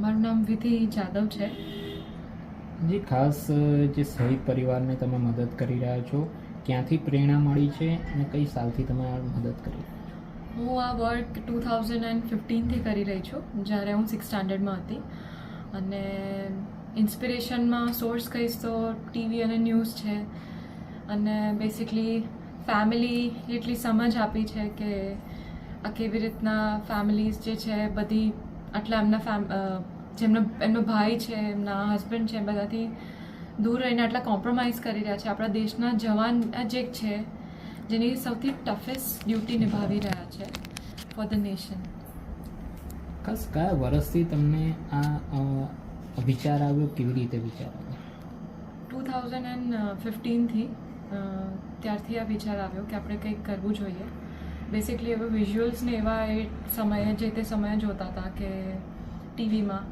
મારું નામ વિધિ જાદવ છે. જે ખાસ જે શહીદ પરિવારને તમે મદદ કરી રહ્યા છો ક્યાંથી પ્રેરણા મળી છે અને કઈ સાલથી તમે આ મદદ કરી હું આ વર્ક ટુ થાઉઝન્ડ એન્ડ ફિફ્ટીનથી કરી રહી છું જ્યારે હું સિક્સ સ્ટાન્ડર્ડમાં હતી. અને ઇન્સ્પિરેશનમાં સોર્સ કહીશ તો ટીવી અને ન્યૂઝ છે. અને બેસિકલી ફેમિલી એટલી સમજ આપી છે કે આ કેવી રીતના ફેમિલીઝ જે છે બધી આટલા એમના ફેમ જેમનો એમનો ભાઈ છે એમના હસબન્ડ છે બધાથી દૂર રહીને આટલા કોમ્પ્રોમાઇઝ કરી રહ્યા છે. આપણા દેશના જવાન જે છે જેની સૌથી ટફેસ્ટ ડ્યુટી નિભાવી રહ્યા છે ફોર ધ નેશન ખાસ કયા વર્ષથી તમને આ વિચાર આવ્યો? કેવી રીતે વિચાર આવ્યો? ટુ થાઉઝન્ડ એન્ડ ફિફ્ટીનથી ત્યારથી આ વિચાર આવ્યો કે આપણે કંઈક કરવું જોઈએ. બેસિકલી હવે વિઝ્યુઅલ્સને એવા એ સમયે, જે તે સમયે જોતા હતા કે ટીવીમાં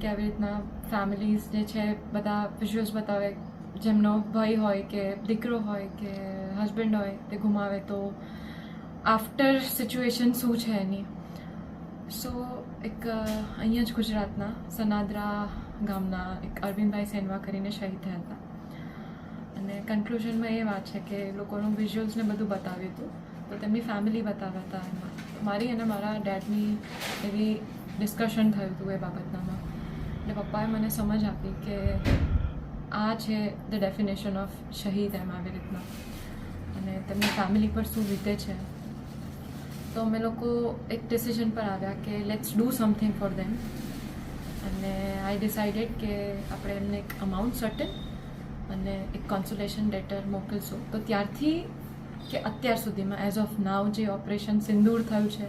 કે આવી રીતના ફેમિલીઝ જે છે, બધા વિઝ્યુઅલ્સ બતાવે. જેમનો ભાઈ હોય કે દીકરો હોય કે હસબન્ડ હોય, તે ગુમાવે તો આફ્ટર સિચ્યુએશન શું છે એની? સો એક અહીંયા જ ગુજરાતના સનાદરા ગામના એક અરવિંદભાઈ સેનવા કરીને શહીદ થયા હતા. અને કન્ક્લુઝનમાં એ વાત છે કે લોકોનું વિઝ્યુઅલ્સને બધું બતાવ્યું હતું. તો તેમની ફેમિલી બતાવ્યા હતા એમાં મારી અને મારા ડેડની એવી ડિસ્કશન થયું હતું એ બાબતનામાં એટલે પપ્પાએ મને સમજ આપી કે આ છે ધ ડેફિનેશન ઓફ શહીદ એમ આવી રીતના અને તેમની ફેમિલી પર શું વીતે છે તો અમે લોકો એક ડિસિઝન પર આવ્યા કે let's do something for them અને આઈ ડિસાઇડેડ કે આપણે એમને એક અમાઉન્ટ સર્ટન અને એક કોન્સ્યુલેશન લેટર મોકલશું તો ત્યારથી કે અત્યાર સુધીમાં એઝ ઓફ નાવ જે ઓપરેશન સિંદૂર થયું છે,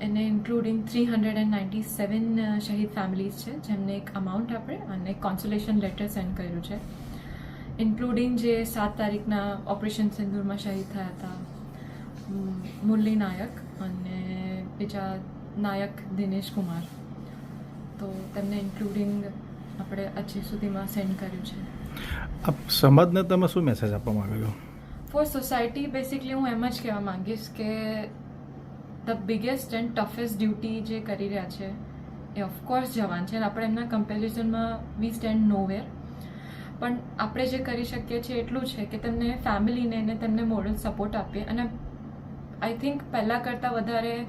એને including three hundred and ninety seven શહીદ ફેમિલીઝ છે, જેમને એક અમાઉન્ટ આપણે અને એક કોન્સોલેશન લેટર સેન્ડ કર્યું છે. ઇન્ક્લુડિંગ જે સાત તારીખના ઓપરેશન સિંદૂરમાં શહીદ થયા હતા મુરલી નાયક અને બીજા નાયક દિનેશ કુમાર. તો તેમને ઇન્ક્લુડિંગ આપણે હજી સુધીમાં સેન્ડ કર્યું છે. આપ સમાજને તમે શું મેસેજ આપવા માંગો ફોર સોસાયટી બેસિકલી હું એમ જ કહેવા માંગીશ કે the biggest and toughest duty જે કરી રહ્યા છે, એ ઓફકોર્સ જવાન છે આપણે એમના કમ્પેરિઝનમાં વી સ્ટેન્ડ નોવેર પણ આપણે જે કરી શકીએ છીએ એટલું છે કે તેમને ફેમિલીને અને તેમને મોરલ સપોર્ટ આપીએ અને આઈ થિંક પહેલાં કરતાં વધારે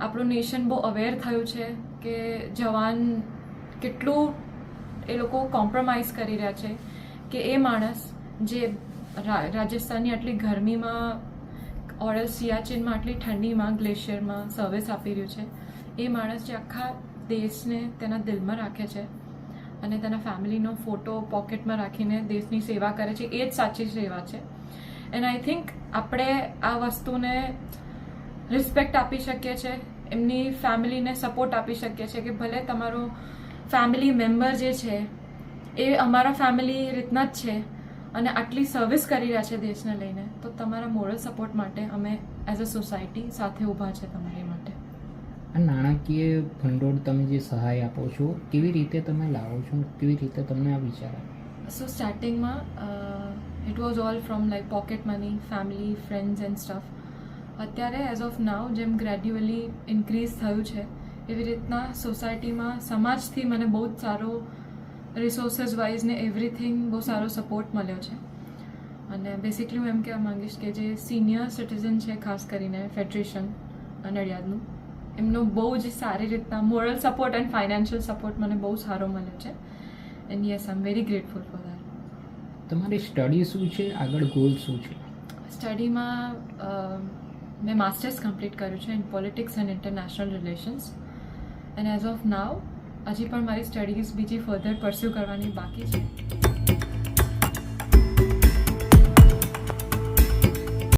આપણું નેશન બહુ અવેર થયું છે કે જવાન કેટલું એ લોકો કોમ્પ્રોમાઇઝ કરી રહ્યા છે કે એ માણસ જે રાજસ્થાનની આટલી ગરમીમાં, ઓરલ સિયાચીનમાં આટલી ઠંડીમાં, ગ્લેશિયરમાં સર્વિસ આપી રહ્યું છે. એ માણસ જે આખા દેશને તેના દિલમાં રાખે છે અને તેના ફેમિલીનો ફોટો પોકેટમાં રાખીને દેશની સેવા કરે છે, એ જ સાચી સેવા છે. એન્ડ આઈ થિંક આપણે આ વસ્તુને રિસ્પેક્ટ આપી શકીએ છીએ એમની ફેમિલીને સપોર્ટ આપી શકીએ છીએ કે ભલે તમારો ફેમિલી મેમ્બર જે છે, એ અમારા ફેમિલી રીતના જ છે અને આટલી સર્વિસ કરી રહ્યા છે દેશને લઈને તો તમારા મોરલ સપોર્ટ માટે અમે એઝ અ સોસાયટી સાથે ઊભા છે તમારી માટે. આ નાણાકીય ભંડોળ તમે જે સહાય આપો છો કેવી રીતે તમે લાવો છો? કેવી રીતે તમને આ વિચાર સો સ્ટાર્ટિંગમાં it was all from like pocket money family friends and stuff અત્યારે એઝ ઓફ નાવ જેમ ગ્રેડ્યુઅલી ઇન્ક્રીઝ થયું છે એવી રીતના સોસાયટીમાં સમાજથી મને બહુ જ સારો રિસોર્સિસ વાઇઝ ને એવરીથિંગ બહુ સારો સપોર્ટ મળ્યો છે. અને બેસિકલી હું એમ કહેવા માંગીશ કે જે સિનિયર સિટીઝન છે ખાસ કરીને ફેડરેશન નડિયાદનું એમનો બહુ જ સારી રીતના moral support and financial support મને બહુ સારો મળ્યો છે. And yes I am very grateful for that તમારી સ્ટડી શું છે? આગળ ગોલ શું છે? સ્ટડીમાં મેં માસ્ટર્સ કમ્પ્લીટ કર્યું છે in politics and international relations and as of now હજી પણ મારી સ્ટડીઝ બીજી ફર્ધર પરસ્યુ કરવાની બાકી છે.